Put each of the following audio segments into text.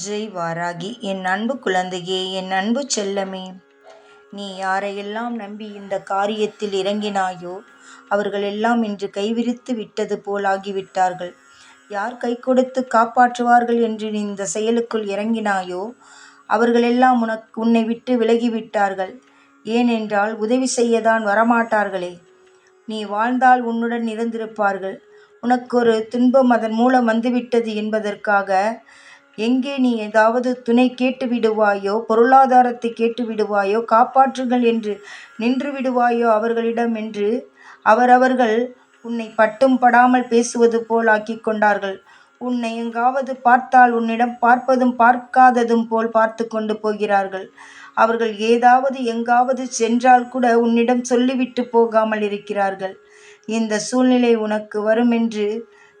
ஜெய் வாராகி என் அன்பு குழந்தையே என் அன்பு செல்லமே நீ யாரையெல்லாம் நம்பி இந்த காரியத்தில் இறங்கினாயோ அவர்கள் எல்லாம் இன்று கைவிரித்து விட்டது போலாகிவிட்டார்கள் யார் கை கொடுத்து காப்பாற்றுவார்கள் என்று நீ இந்த செயலுக்குள் இறங்கினாயோ அவர்களெல்லாம் உனக்கு உன்னை விட்டு விலகிவிட்டார்கள். ஏனென்றால் உதவி செய்யதான் வரமாட்டார்களே. நீ வாழ்ந்தால் உன்னுடன் இருந்திருப்பார்கள் உனக்கு ஒரு துன்பம் அதன் மூலம் வந்துவிட்டது என்பதற்காக எங்கே நீ ஏதாவது துணை கேட்டு விடுவாயோ பொருளாதாரத்தை கேட்டு விடுவாயோ காப்பாற்றுங்கள் என்று நின்று விடுவாயோ அவர்களிடம் என்று அவரவர்கள் உன்னை பட்டும் படாமல் பேசுவது போல் ஆக்கி கொண்டார்கள். உன்னை எங்காவது பார்த்தால் உன்னிடம் பார்ப்பதும் பார்க்காததும் போல் பார்த்து கொண்டு போகிறார்கள். அவர்கள் ஏதாவது எங்காவது சென்றால் கூட உன்னிடம் சொல்லிவிட்டு போகாமல் இருக்கிறார்கள். இந்த சூழ்நிலை உனக்கு வரும் என்று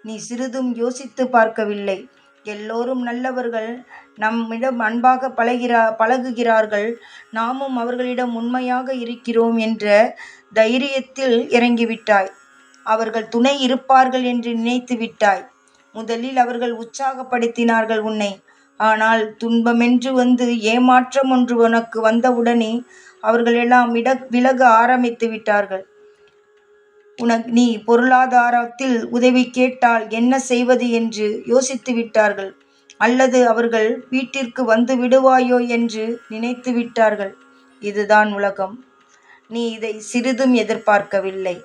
நீ சிறிதும் யோசித்து பார்க்கவில்லை. எல்லோரும் நல்லவர்கள். நம்மிடம் அன்பாக பழகிறா பழகுகிறார்கள். நாமும் அவர்களிடம் உண்மையாக இருக்கிறோம் என்ற தைரியத்தில் இறங்கிவிட்டாய். அவர்கள் துணை இருப்பார்கள் என்று நினைத்து விட்டாய். முதலில் அவர்கள் உற்சாகப்படுத்தினார்கள் உன்னை. ஆனால் துன்பமென்று வந்து ஏமாற்றம் ஒன்று உனக்கு வந்தவுடனே அவர்கள் எல்லாம் விலக ஆரம்பித்து விட்டார்கள். உனக்கு நீ பொருளாதாரத்தில் உதவி கேட்டால் என்ன செய்வது என்று யோசித்து விட்டார்கள். அல்லது அவர்கள் வீட்டிற்கு வந்து விடுவாயோ என்று நினைத்து விட்டார்கள். இதுதான் உலகம். நீ இதை சிறிதும் எதிர்பார்க்கவில்லை.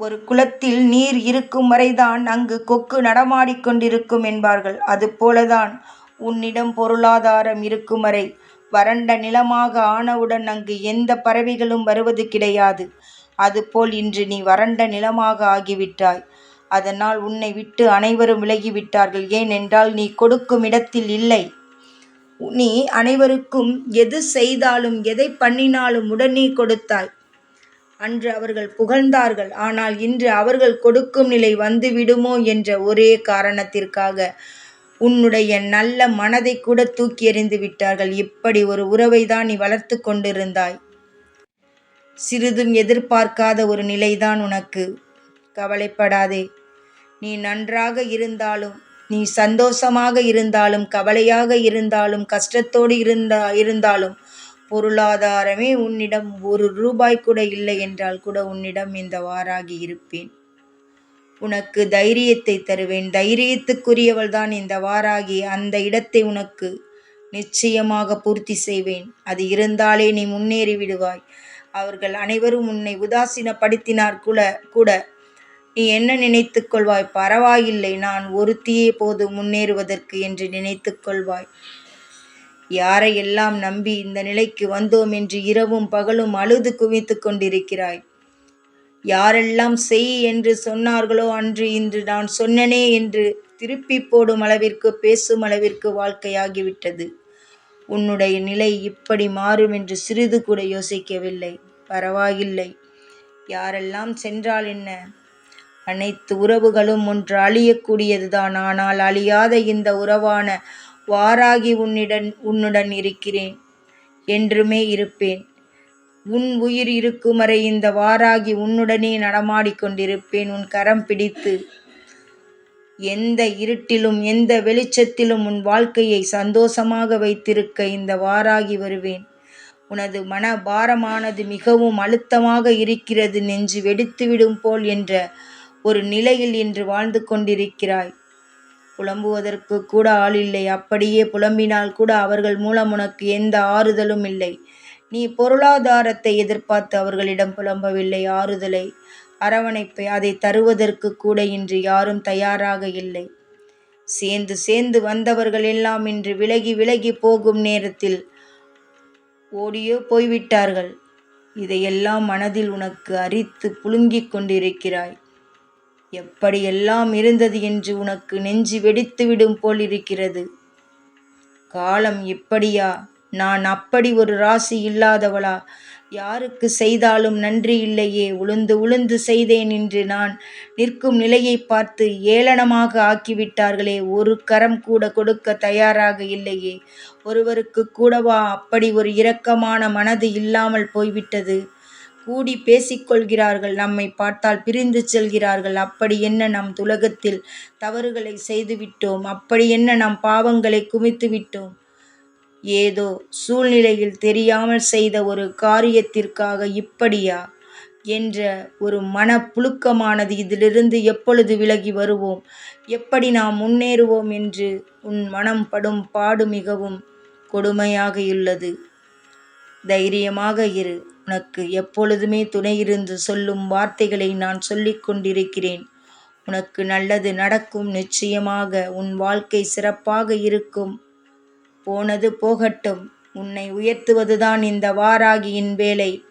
ஒரு குளத்தில் நீர் இருக்கும் வரைதான் அங்கு கொக்கு நடமாடிக்கொண்டிருக்கும் என்பார்கள். அதுபோலதான் உன்னிடம் பொருளாதாரம் இருக்கும் வரை வறண்ட நிலமாக ஆனவுடன் அங்கு எந்த பறவைகளும் வருவது கிடையாது. அதுபோல் இன்று நீ வறண்ட நிலமாக ஆகிவிட்டாய். அதனால் உன்னை விட்டு அனைவரும் விலகிவிட்டார்கள். ஏனென்றால் நீ கொடுக்கும் இடத்தில் இல்லை. நீ அனைவருக்கும் எது செய்தாலும் எதை பண்ணினாலும் உடனே கொடுத்தாய். அன்று அவர்கள் புகழ்ந்தார்கள். ஆனால் இன்று அவர்கள் கொடுக்கும் நிலை வந்துவிடுமோ என்ற ஒரே காரணத்திற்காக உன்னுடைய நல்ல மனதை கூட தூக்கி எறிந்து விட்டார்கள். இப்படி ஒரு உறவை தான் நீ வளர்த்து கொண்டிருந்தாய். சிறிதும் எதிர்பார்க்காத ஒரு நிலைதான் உனக்கு. கவலைப்படாதே. நீ நன்றாக இருந்தாலும் நீ சந்தோஷமாக இருந்தாலும் கவலையாக இருந்தாலும் கஷ்டத்தோடு இருந்தா இருந்தாலும் பொருளாதாரமே உன்னிடம் ஒரு ரூபாய் கூட இல்லை என்றால் கூட உன்னிடம் இந்த வாராகி இருப்பேன். உனக்கு தைரியத்தை தருவேன். தைரியத்துக்குரியவள் தான் இந்த வாராகி. அந்த இடத்தை உனக்கு நிச்சயமாக பூர்த்தி செய்வேன். அது இருந்தாலே நீ முன்னேறி விடுவாய். அவர்கள் அனைவரும் உன்னை உதாசீனப்படுத்தினார் கூட கூட. நீ என்ன நினைத்து கொள்வாய்? பரவாயில்லை. நான் ஒருத்தியே போது முன்னேறுவதற்கு என்று நினைத்து கொள்வாய். யாரையெல்லாம் நம்பி இந்த நிலைக்கு வந்தோம் என்று இரவும் பகலும் அழுது குவித்து கொண்டிருக்கிறாய்? யாரெல்லாம் செய் என்று சொன்னார்களோ அன்று இன்று நான் சொன்னனே என்று திருப்பி போடும் அளவிற்கு பேசும் அளவிற்கு வாழ்க்கையாகிவிட்டது. உன்னுடைய நிலை இப்படி மாறும் என்று சிறிது கூட யோசிக்கவில்லை. பரவாயில்லை. யாரெல்லாம் சென்றால் என்ன? அனைத்து உறவுகளும் ஒன்று அழியக்கூடியதுதான். ஆனால் அழியாத இந்த உறவான வாராகி உன்னிடன் உன்னுடன் இருக்கிறேன். என்றுமே இருப்பேன். உன் உயிர் இருக்கும் வரை இந்த வாராகி உன்னுடனே நடமாடிக்கொண்டிருப்பேன் உன் கரம் பிடித்து. எந்த இருட்டிலும் எந்த வெளிச்சத்திலும் உன் வாழ்க்கையை சந்தோஷமாக வைத்திருக்க இந்த வாராகி வருவேன். உனது மன பாரமானது மிகவும் அழுத்தமாக இருக்கிறது நெஞ்சு வெடித்துவிடும் போல் என்ற ஒரு நிலையில் இன்று வாழ்ந்து கொண்டிருக்கிறாய். புலம்புவதற்கு கூட ஆள் இல்லை அப்படியே புலம்பினால் கூட அவர்கள் மூலம் உனக்கு எந்த ஆறுதலும் இல்லை. நீ பொருளாதாரத்தை எதிர்பார்த்து அவர்களிடம் புலம்பவில்லை ஆறுதலை. அரவணைப்பை அதை தருவதற்கு கூட இன்று யாரும் தயாராக இல்லை. சேர்ந்து சேர்ந்து வந்தவர்கள் எல்லாம் இன்று விலகி விலகி போகும் நேரத்தில் ஓடியோ போய்விட்டார்கள். இதையெல்லாம் மனதில் உனக்கு அரித்து புழுங்கிக் கொண்டிருக்கிறாய். எப்படியெல்லாம் இருந்தது என்று உனக்கு நெஞ்சு வெடித்துவிடும் போல் இருக்கிறது காலம் இப்படியா? நான் அப்படி ஒரு ராசி இல்லாதவளா? யாருக்கு செய்தாலும் நன்றி இல்லையே. உளுந்து உளுந்து செய்தேன் என்று நான். நிற்கும் நிலையை பார்த்து ஏளனமாக ஆக்கிவிட்டார்களே. ஒரு கரம் கூட கொடுக்க தயாராக இல்லையே. ஒருவருக்கு கூடவா? அப்படி ஒரு இரக்கமான மனது இல்லாமல் போய்விட்டது. கூடி பேசிக்கொள்கிறார்கள். நம்மை பார்த்தால் பிரிந்து செல்கிறார்கள். அப்படி என்ன நம் துலகத்தில் தவறுகளை செய்துவிட்டோம்? அப்படி என்ன நம் பாவங்களை குமித்து விட்டோம் ஏதோ சூழ்நிலையில் தெரியாமல் செய்த ஒரு காரியத்திற்காக இப்படியா? என்ற ஒரு மனப்புழுக்கமானது இதிலிருந்து எப்பொழுது விலகி வருவோம்? எப்படி நாம் முன்னேறுவோம் என்று உன் மனம் படும் பாடு மிகவும் கொடுமையாக உள்ளது. தைரியமாக இரு. உனக்கு எப்பொழுதுமே துணையிருந்து சொல்லும் வார்த்தைகளை நான் சொல்லிக் கொண்டிருக்கிறேன். உனக்கு நல்லது நடக்கும் நிச்சயமாக. உன் வாழ்க்கை சிறப்பாக இருக்கும். போனது போகட்டும். உன்னை உயர்த்துவதுதான் இந்த வாராகியின் வேலை.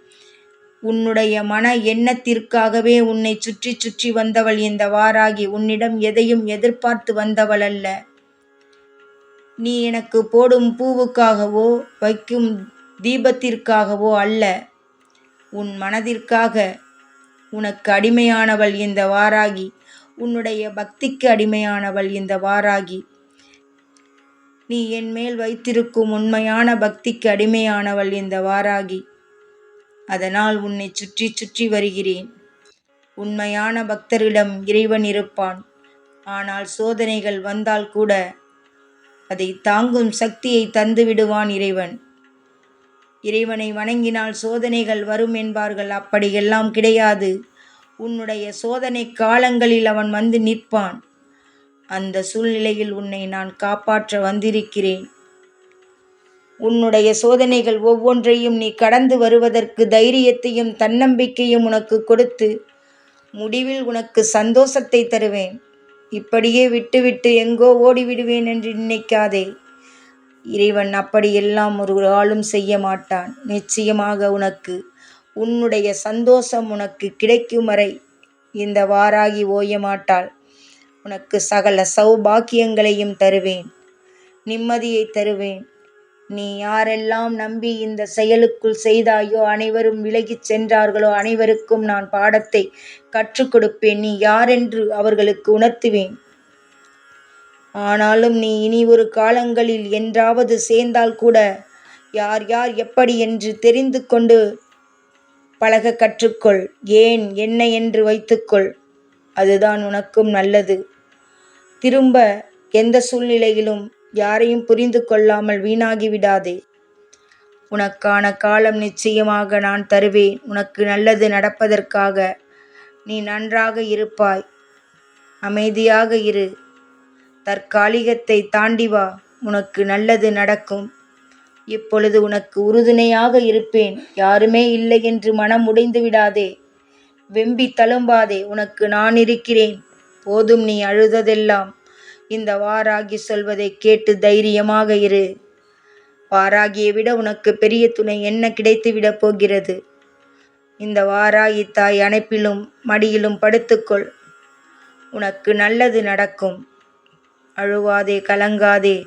உன்னுடைய மன எண்ணத்திற்காகவே உன்னை சுற்றி சுற்றி வந்தவள் இந்த வாராகி. உன்னிடம் எதையும் எதிர்பார்த்து வந்தவள் அல்ல. நீ எனக்கு போடும் பூவுக்காகவோ வைக்கும் தீபத்திற்காகவோ அல்ல. உன் மனதிற்காக உனக்கு அடிமையானவள் இந்த வாராகி. உன்னுடைய பக்திக்கு அடிமையானவள் இந்த வாராகி. நீ என் மேல் வைத்திருக்கும் உண்மையான பக்திக்கு அடிமையானவள் இந்த வாராகி. அதனால் உன்னை சுற்றி சுற்றி வருகிறேன். உண்மையான பக்தரிடம் இறைவன் இருப்பான். ஆனால் சோதனைகள் வந்தால் கூட அதை தாங்கும் சக்தியை தந்து விடுவான் இறைவன். இறைவனை வணங்கினால் சோதனைகள் வரும் என்பார்கள். அப்படியெல்லாம் கிடையாது. உன்னுடைய சோதனை காலங்களில் அவன் வந்து நிற்பான். அந்த சூழ்நிலையில் உன்னை நான் காப்பாற்ற வந்திருக்கிறேன். உன்னுடைய சோதனைகள் ஒவ்வொன்றையும் நீ கடந்து வருவதற்கு தைரியத்தையும் தன்னம்பிக்கையும் உனக்கு கொடுத்து முடிவில் உனக்கு சந்தோஷத்தை தருவேன். இப்படியே விட்டுவிட்டு எங்கோ ஓடிவிடுவேன் என்று நினைக்காதே. இறைவன் அப்படியெல்லாம் ஒரு ஆளும் செய்ய மாட்டான். நிச்சயமாக உனக்கு உன்னுடைய சந்தோஷம் உனக்கு கிடைக்கும் வரை இந்த வாராகி ஓய மாட்டாள் உனக்கு சகல சௌபாக்கியங்களையும் தருவேன். நிம்மதியை தருவேன். நீ யாரெல்லாம் நம்பி இந்த செயலுக்குள் செய்தாயோ அனைவரும் விலகிச் சென்றார்களோ அனைவருக்கும் நான் பாடத்தை கற்றுக் கொடுப்பேன். நீ யாரென்று அவர்களுக்கு உணர்த்துவேன். ஆனாலும் நீ இனி ஒரு காலங்களில் என்றாவது சேர்ந்தால் கூட யார் யார் எப்படி என்று தெரிந்து கொண்டு பழக கற்றுக்கொள். ஏன் என்ன என்று வைத்துக்கொள். அதுதான் உனக்கும் நல்லது. திரும்ப எந்த சூழ்நிலையிலும் யாரையும் புரிந்து கொள்ளாமல் வீணாகி விடாதே. உனக்கான காலம் நிச்சயமாக நான் தருவேன். உனக்கு நல்லது நடப்பதற்காக நீ நன்றாக இருப்பாய். அமைதியாக இரு. தற்காலிகத்தை தாண்டி வா. உனக்கு நல்லது நடக்கும். இப்பொழுது உனக்கு உறுதுணையாக இருப்பேன். யாருமே இல்லை என்று மனம் உடைந்து விடாதே. வெம்பி தழும்பாதே. உனக்கு நான் இருக்கிறேன். போதும் நீ அழுததெல்லாம். இந்த வாராகி சொல்வதை கேட்டு தைரியமாக இரு. வாராகியை விட உனக்கு பெரிய துணை என்ன கிடைத்து விடப் போகிறது? இந்த வாராகி தாய் அணைப்பிலும் மடியிலும் படுத்துக்கொள். உனக்கு நல்லது நடக்கும். அழுவாதே கலங்காதே.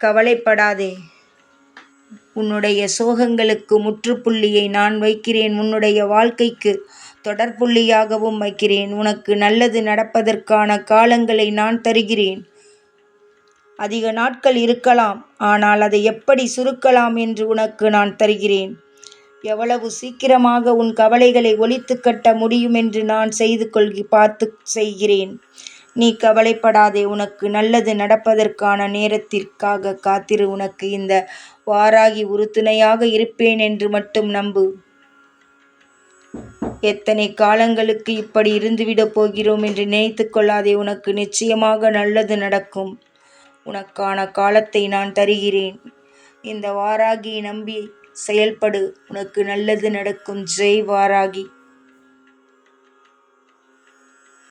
கவலைப்படாதே. உன்னுடைய சோகங்களுக்கு முற்றுப்புள்ளியை நான் வைக்கிறேன் உன்னுடைய வாழ்க்கைக்கு தொடர்புள்ளியாகவும் வைக்கிறேன். உனக்கு நல்லது நடப்பதற்கான காலங்களை நான் தருகிறேன். அதிக நாட்கள் இருக்கலாம் ஆனால் அதை எப்படி சுருக்கலாம் என்று உனக்கு நான் தருகிறேன். எவ்வளவு சீக்கிரமாக உன் கவலைகளை ஒழித்து கட்ட முடியும் என்று நான் செய்து கொள்கி பார்த்து செய்கிறேன். நீ கவலைப்படாதே உனக்கு நல்லது நடப்பதற்கான நேரத்திற்காக காத்திரு. உனக்கு இந்த வாராகி உறுதுணையாக இருப்பேன் என்று மட்டும் நம்பு. எத்தனை காலங்களுக்கு இப்படி இருந்துவிடப் போகிறோம் என்று நினைத்து கொள்ளாதே உனக்கு நிச்சயமாக நல்லது நடக்கும். உனக்கான காலத்தை நான் தருகிறேன். இந்த வாராகி நம்பி செயல்படு. உனக்கு நல்லது நடக்கும். ஜெய் வாராகி.